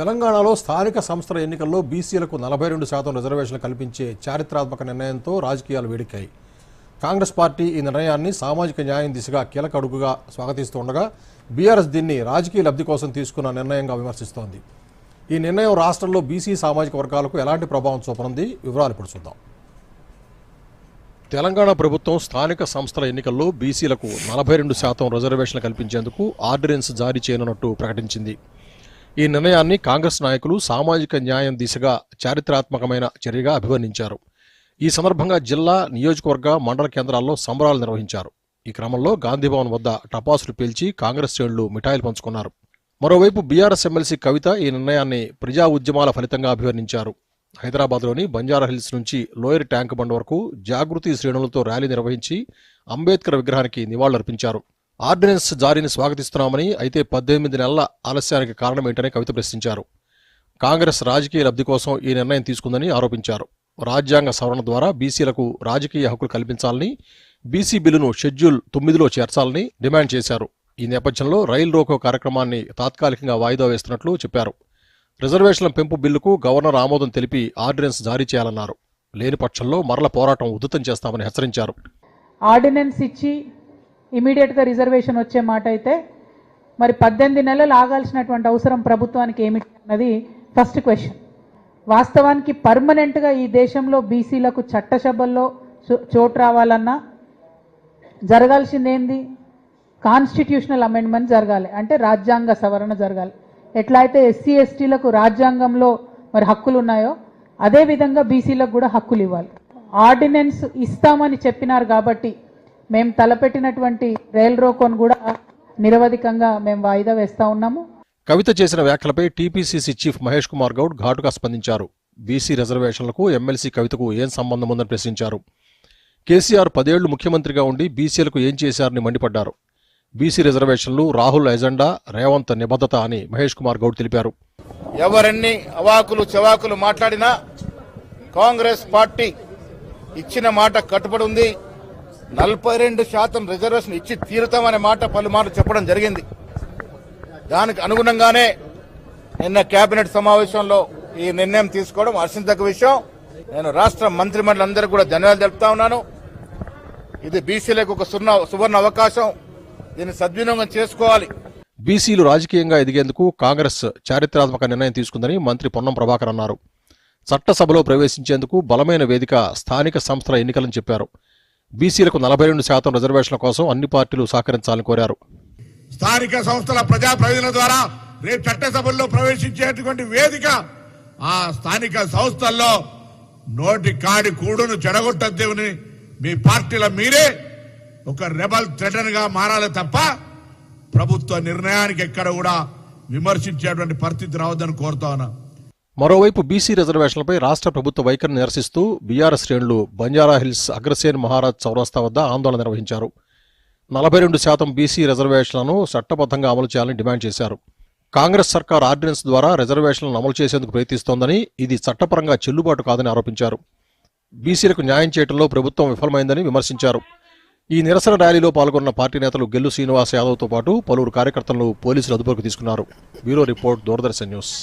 తెలంగాణలో స్థానిక సంస్థల ఎన్నికల్లో బీసీలకు నలభై రెండు శాతం రిజర్వేషన్లు కల్పించే చారిత్రాత్మక నిర్ణయంతో రాజకీయాలు వేడికాయి కాంగ్రెస్ పార్టీ ఈ నిర్ణయాన్ని సామాజిక న్యాయం దిశగా కీలక అడుగుగా స్వాగతిస్తుండగా బీఆర్ఎస్ దీన్ని రాజకీయ లబ్ధి కోసం తీసుకున్న నిర్ణయంగా విమర్శిస్తోంది. ఈ నిర్ణయం రాష్ట్రంలో బీసీ సామాజిక వర్గాలకు ఎలాంటి ప్రభావం చూపనుంది? వివరాలు ఇప్పుడు చూద్దాం. తెలంగాణ ప్రభుత్వం స్థానిక సంస్థల ఎన్నికల్లో బీసీలకు నలభై రెండు శాతం రిజర్వేషన్లు కల్పించేందుకు ఆర్డినెన్స్ జారీ చేయనున్నట్టు ప్రకటించింది. ఈ నిర్ణయాన్ని కాంగ్రెస్ నాయకులు సామాజిక న్యాయం దిశగా చారిత్రాత్మకమైన చర్యగా అభివర్ణించారు. ఈ సందర్భంగా జిల్లా నియోజకవర్గ మండల కేంద్రాల్లో సంబరాలు నిర్వహించారు. ఈ క్రమంలో గాంధీభవన్ వద్ద టపాసులు పేల్చి కాంగ్రెస్ శ్రేణులు మిఠాయిలు పంచుకున్నారు. మరోవైపు బీఆర్ఎస్ ఎమ్మెల్సీ కవిత ఈ నిర్ణయాన్ని ప్రజా ఉద్యమాల ఫలితంగా అభివర్ణించారు. హైదరాబాద్లోని బంజారాహిల్స్ నుంచి లోయర్ ట్యాంక్ బండ్ వరకు జాగృతి శ్రేణులతో ర్యాలీ నిర్వహించి అంబేద్కర్ విగ్రహానికి నివాళులర్పించారు. ఆర్డినెన్స్ జారీని స్వాగతిస్తున్నామని అయితే పద్దెనిమిది నెలల ఆలస్యానికి కారణం ఏంటని కవిత ప్రశ్నించారు. కాంగ్రెస్ రాజకీయ లబ్ధి కోసం ఈ నిర్ణయం తీసుకుందని ఆరోపించారు. రాజ్యాంగ సవరణ ద్వారా బీసీలకు రాజకీయ హక్కులు కల్పించాలని బీసీ బిల్లును షెడ్యూల్ తొమ్మిదిలో చేర్చాలని డిమాండ్ చేశారు. ఈ నేపథ్యంలో రైలు రోకో కార్యక్రమాన్ని తాత్కాలికంగా వాయిదా వేస్తున్నట్లు చెప్పారు. రిజర్వేషన్ల పెంపు బిల్లుకు గవర్నర్ ఆమోదం తెలిపి ఆర్డినెన్స్ జారీ చేయాలన్నారు. లేని పక్షంలో మరల పోరాటం ఉధృతం చేస్తామని హెచ్చరించారు. ఆర్డినెన్స్ ఇచ్చి ఇమీడియట్గా రిజర్వేషన్ వచ్చే మాట అయితే మరి పద్దెనిమిది నెలలు ఆగాల్సినటువంటి అవసరం ప్రభుత్వానికి ఏమిటి అన్నది ఫస్ట్ క్వశ్చన్ వాస్తవానికి పర్మనెంట్గా ఈ దేశంలో బీసీలకు చట్టసభల్లో చో- చోటు రావాలన్నా జరగాల్సిందేంది? కాన్స్టిట్యూషనల్ అమెండ్మెంట్ జరగాలి. అంటే రాజ్యాంగ సవరణ జరగాలి. ఎట్లా అయితే ఎస్సీ ఎస్టీలకు రాజ్యాంగంలో మరి హక్కులు ఉన్నాయో అదే విధంగా బీసీలకు కూడా హక్కులు ఇవ్వాలి. ఆర్డినెన్స్ ఇస్తామని చెప్పినారు కాబట్టి మేము తలపెట్టినటువంటి రైల్ రోకోను కూడా నిరవధికంగా మేము వాయిదా వేస్తా ఉన్నాము. కవిత చేసిన వ్యాఖ్యలపై టీపీసీసీ చీఫ్ మహేష్ కుమార్ గౌడ్ ఘాటుగా స్పందించారు. బీసీ రిజర్వేషన్లకు ఎమ్మెల్సీ కవితకు ఏం సంబంధం ఉందని ప్రశ్నించారు. కేసీఆర్ పదేళ్ళు ముఖ్యమంత్రిగా ఉండి బీసీలకు ఏం చేశారని మండిపడ్డారు. బీసీ రిజర్వేషన్లు రాహుల్ ఎజెండా రేవంత్ నిబద్ధత అని మహేష్ కుమార్ గౌడ్ తెలిపారు. ఎవరెన్ని అవాకులు చవాకులు మాట్లాడినా కాంగ్రెస్ పార్టీ ఇచ్చిన మాట కట్టుబడి ఉంది. నలభై రెండు శాతం రిజర్వేషన్ ఇచ్చి తీరుతామనే మాట పలుమార్లు చెప్పడం జరిగింది. దానికి అనుగుణంగానే నిన్న కేబినెట్ సమావేశంలో ఈ నిర్ణయం తీసుకోవడం హర్షించక విషయం. నేను రాష్ట్ర మంత్రిమండలందరికీ కూడా ధన్యవాదాలు తెలుపుతా ఉన్నాను. ఇది బీసీలకు ఒక సువర్ణ సువర్ణ అవకాశం. దీన్ని సద్వినియోగం చేసుకోవాలి. బీసీలు రాజకీయంగా ఎదిగేందుకు కాంగ్రెస్ చారిత్రాత్మక నిర్ణయం తీసుకుందని మంత్రి పొన్నం ప్రభాకర్ అన్నారు. చట్టసభలో ప్రవేశించేందుకు బలమైన వేదిక స్థానిక సంస్థల ఎన్నికలని చెప్పారు. బీసీలకు నలభై రెండు శాతం రిజర్వేషన్ల కోసం అన్ని పార్టీలు సహకరించాలని కోరారు. స్థానిక సంస్థల ప్రజా ప్రయోజనం ద్వారా రేపు చట్టసభల్లో ప్రవేశించేటువంటి వేదిక ఆ స్థానిక సంస్థల్లో నోటి కాడి కూడును చెడగొట్టద్దేమని మీ పార్టీల మీరే ఒక రెబల్ థ్రెటన్గా మారాలి తప్ప ప్రభుత్వ నిర్ణయానికి ఎక్కడ కూడా విమర్శించేటువంటి పరిస్థితి రావద్దని కోరుతా ఉన్నా. మరోవైపు బీసీ రిజర్వేషన్లపై రాష్ట్ర ప్రభుత్వ వైఖరిని నిరసిస్తూ బీఆర్ఎస్ శ్రేణులు బంజారాహిల్స్ అగ్రసేన్ మహారాజ్ చౌరస్తా వద్ద ఆందోళన నిర్వహించారు. నలభై రెండు శాతం బీసీ రిజర్వేషన్లను చట్టబద్ధంగా అమలు చేయాలని డిమాండ్ చేశారు. కాంగ్రెస్ సర్కార్ ఆర్డినెన్స్ ద్వారా రిజర్వేషన్లను అమలు చేసేందుకు ప్రయత్నిస్తోందని ఇది చట్టపరంగా చెల్లుబాటు కాదని ఆరోపించారు. బీసీలకు న్యాయం చేయడంలో ప్రభుత్వం విఫలమైందని విమర్శించారు. ఈ నిరసన ర్యాలీలో పాల్గొన్న పార్టీ నేతలు గెల్లు శ్రీనివాస్ యాదవ్తో పాటు పలువురు కార్యకర్తలను పోలీసులు అదుపులోకి తీసుకున్నారు. Bureau report Doordarshan news.